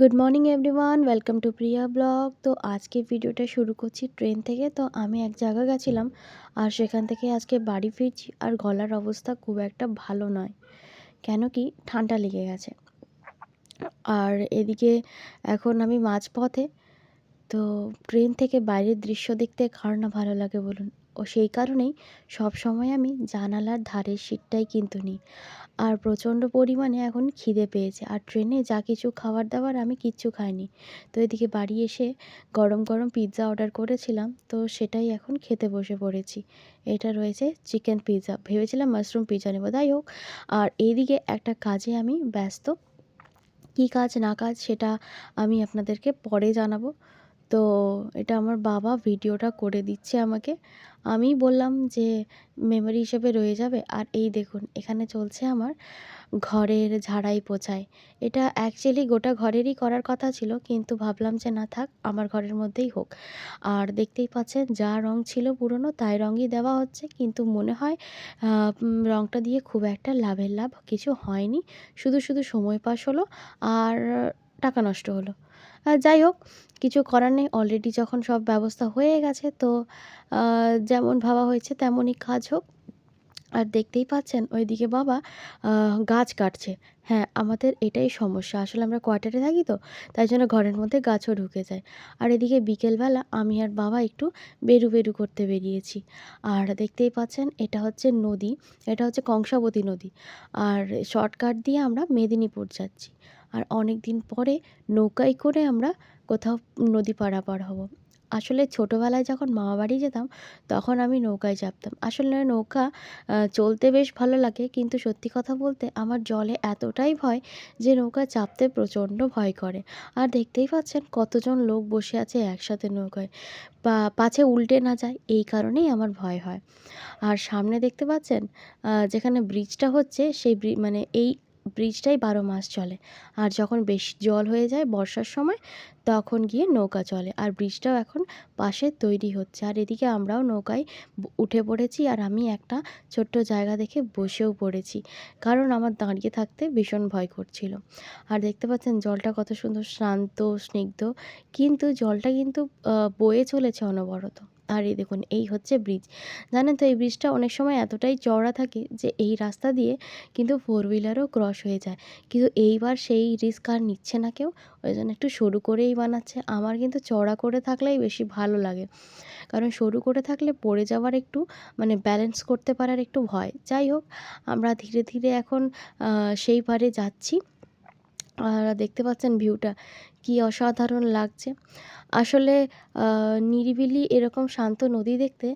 Good morning everyone welcome to Priya blog তো আজকে ভিডিওটা শুরু করছি ট্রেন থেকে। তো আমি এক জায়গা গেছিলাম আর সেখান থেকে আজকে বাড়ি ফিরছি আর গলার অবস্থা খুব একটা ভালো নয়। কেন কি? ঠান্ডা লেগে গেছে। আর এদিকে এখন আমি মাঝপথে তো ট্রেন থেকে বাইরের দৃশ্য দেখতে কার না ভালো লাগে বলুন? ও সেই কারণেই সব সময় আমি জানালার ধারের সিটটাই কিন্তু নিই। আর প্রচণ্ড পরিমাণে এখন খিদে পেয়েছে। আর ট্রেনে যা কিছু খাবার দাবার আমি কিচ্ছু খাইনি। তো এদিকে বাড়ি এসে গরম গরম পিৎজা অর্ডার করেছিলাম। তো সেটাই এখন খেতে বসে পড়েছি। এটা রয়েছে চিকেন পিৎজা। ভেবেছিলাম মাশরুম পিৎজা নেব। যাই হোক, আর এইদিকে একটা কাজে আমি ব্যস্ত। কী কাজ না কাজ সেটা আমি আপনাদেরকে পরে জানাব। তো এটা আমার বাবা ভিডিওটা করে দিচ্ছে আমাকে। আমি বললাম যে, মেমোরি হিসেবে রয়ে যাবে। আর এই দেখুন, এখানে চলছে আমার ঘরের ঝাড়াই পোছাই। এটা অ্যাকচুয়ালি গোটা ঘরেরই করার কথা ছিল, কিন্তু ভাবলাম যে, না থাক, আমার ঘরের মধ্যেই হোক। আর দেখতেই পাচ্ছেন, যা রং ছিল পুরনো, তাই রঙই দেওয়া হচ্ছে, কিন্তু মনে হয় রংটা দিয়ে খুব একটা লাভের লাভ কিছু হয়নি। শুধু শুধু সময় পাস হলো, আর টাকা নষ্ট হলো। যাই হোক, কিছু করার নেই। অলরেডি যখন সব ব্যবস্থা হয়ে গেছে, তো যেমন ভাবা হয়েছে তেমনই কাজ হোক। আর দেখতেই পাচ্ছেন, ওইদিকে বাবা গাছ কাটছে। হ্যাঁ আমাদের এটাই সমস্যা। আসলে আমরা কোয়ার্টারে থাকি তো, তাই জন্য ঘরের মধ্যে গাছও ঢুকে যায়। আর এদিকে বিকেলবেলা আমি আর বাবা একটু বেরু বেরু করতে বেরিয়েছি। আর দেখতেই পাচ্ছেন, এটা হচ্ছে নদী। এটা হচ্ছে কংসাবতী নদী। আর শর্টকাট দিয়ে আমরা মেদিনীপুর যাচ্ছি। আর অনেক দিন পরে নৌকায় করে আমরা কোথাও নদী পারাপার হব। আসলে ছোটোবেলায় যখন মামাবাড়ি যেতাম, তখন আমি নৌকায় চাপতাম। আসলে নৌকা চলতে বেশ ভালো লাগে, কিন্তু সত্যি কথা বলতে আমার জলে এতটাই ভয় যে নৌকা চাপতে প্রচণ্ড ভয় করে। আর দেখতেই পাচ্ছেন কতজন লোক বসে আছে একসাথে নৌকায়। পা, পাছে উল্টে না যায়, এই কারণেই আমার ভয় হয়। আর সামনে দেখতে পাচ্ছেন যেখানে ব্রিজটা হচ্ছে, সেই মানে এই ব্রিজটাই বারো মাস চলে। আর যখন বেশি জল হয়ে যায় বর্ষার সময়, তখন গিয়ে নৌকা চলে। আর ব্রিজটাও এখন পাশে তৈরি হচ্ছে। আর এদিকে আমরাও নৌকায় উঠে পড়েছি আর আমি একটা ছোট্ট জায়গা দেখে বসেও পড়েছি। কারণ আমার দাঁড়িয়ে থাকতে ভীষণ ভয় করছিল। আর দেখতে পাচ্ছেন জলটা কত সুন্দর, শান্ত, স্নিগ্ধ। কিন্তু জলটা কিন্তু বয়ে চলেছে অনবরত। আর এই দেখুন, এই হচ্ছে ব্রিজ জানেন তো, এই ব্রিজটা অনেক সময় এতটাই চওড়া থাকে যে এই রাস্তা দিয়ে কিন্তু ফোর হুইলারও ক্রস হয়ে যায়। কিন্তু এইবার সেই রিস্ক আর নিচ্ছে না কেউ। ওই জন্য একটু সরু করেই বানাচ্ছে। আমার কিন্তু চওড়া করে থাকলেই বেশি ভালো লাগে। কারণ সরু করে থাকলে পড়ে যাওয়ার একটু মানে ব্যালেন্স করতে পারার একটু ভয়। যাই হোক, আমরা ধীরে ধীরে এখন সেই পারে যাচ্ছি। আর দেখতে পাচ্ছেন ভিউটা, কি অসাধারণ লাগছে। আসলে নিরিবিলি এরকম শান্ত নদী দেখতে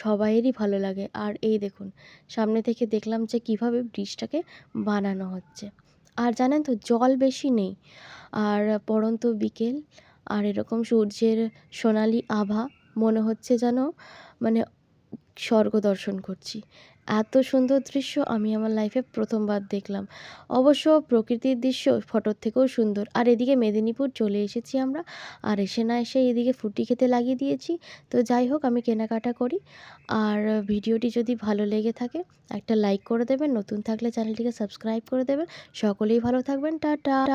সবাইয়েরই ভালো লাগে। আর এই দেখুন, সামনে থেকে দেখলাম যে কীভাবে ব্রিজটাকে বানানো হচ্ছে। আর জানেন তো, জল বেশি নেই। আর পড়ন্ত বিকেল, আর এরকম সূর্যের সোনালি আভা, মনে হচ্ছে যেন মানে স্বর্গ দর্শন করছি। এত সুন্দর দৃশ্য আমি আমার লাইফে প্রথমবার দেখলাম। অবশ্য প্রকৃতির দৃশ্য ফটোর থেকেও সুন্দর। আর এদিকে মেদিনীপুর চলে এসেছি আমরা। আর এসে না এসে এদিকে ফুটি খেতে লাগিয়ে দিয়েছি। তো যাই হোক, আমি কেনাকাটা করি। আর ভিডিওটি যদি ভালো লেগে থাকে, একটা লাইক করে দেবেন। নতুন থাকলে চ্যানেলটিকে সাবস্ক্রাইব করে দেবেন। সকলেই ভালো থাকবেন। টাটা!